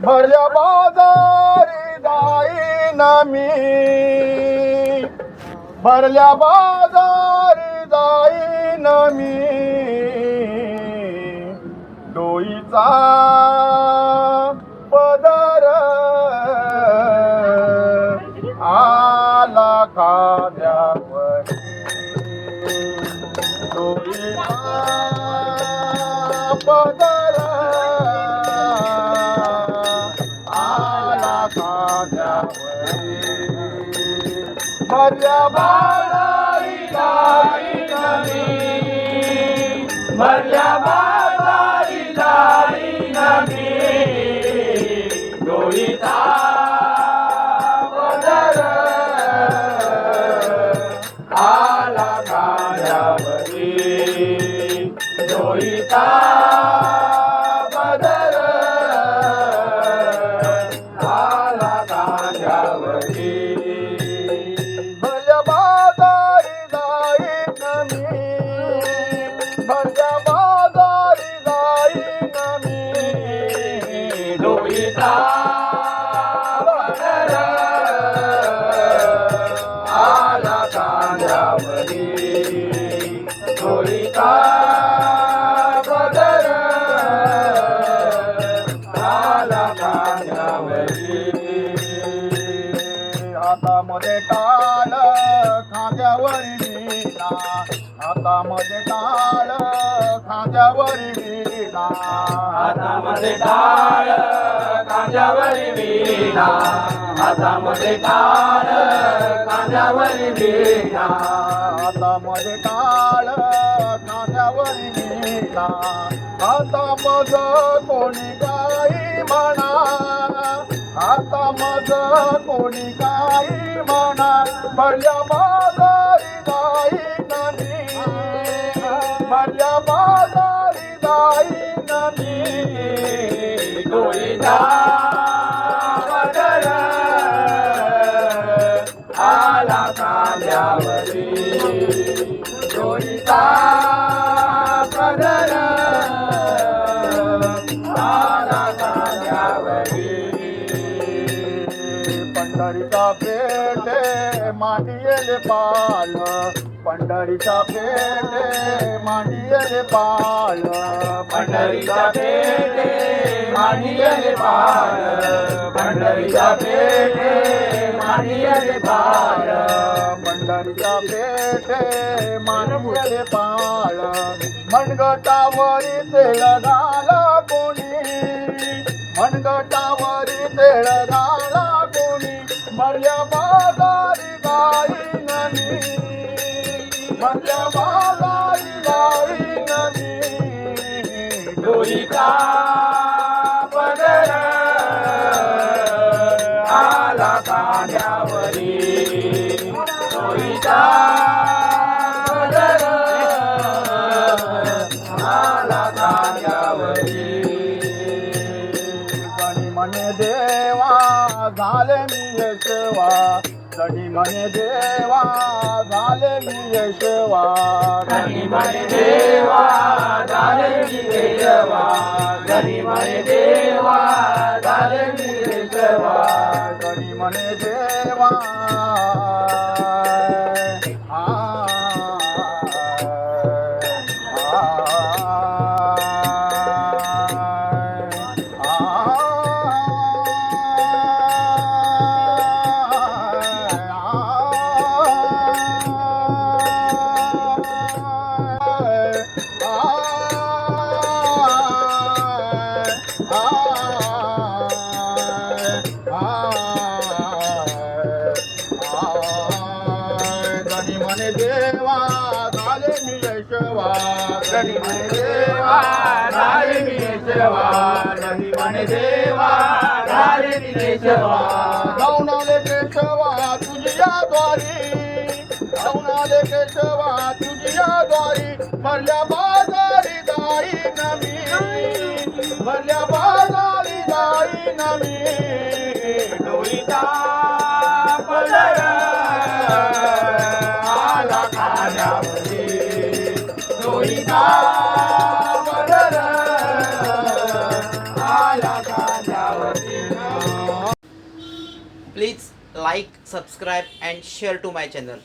भरल्या बाजारी जाईन मी भरल्या बाजारी जाईन मी डोईचा पदर आला खाद्या. मर्या खांद्यावरी वीणा आता मध्ये टाळ खांद्यावरी वीणा हातामध्ये टाळ कांद्यावरी विणा हातामध्ये टाळ आता टाळ खांद्यावरी मज कोणी काही म्हणा. आता मज कोणी काही म्हणा. भरल्या आला कांद्यावरी डोईचा पंढरीचा पेटे मांडियेले पाल. पंढरीचा पेटे मांडियेले पाल. पंढरीचा पेटे मानियले पाल. पंढरीचा पेटे मानियले पाल. पंढरीचा पेटे मांडियेले पाल. मनगटावरी तेल घाला कोणी. मनगटावरी तेल घाला कोणी मर्या बाजारी गाई नमी मर्या बाजारी गाई नमी डोईचा पदर आला कांद्यावरी डोईचा पदर म्हणे देवा झाले मी यशवा. गणी म्हणे देवा झाले मी यशवा. घरी म्हणे देवा देवा झाले मी यशवा घरी म्हणे देवा झाले मी देवा घरी म्हणे देवा झाले मी देवा जाऊन केशवा तुझ्या द्वारी केशवा तुझ्या द्वारी भरल्या बाजारी नमी. भरल्या बाजारी नमी. Like subscribe and share to my channel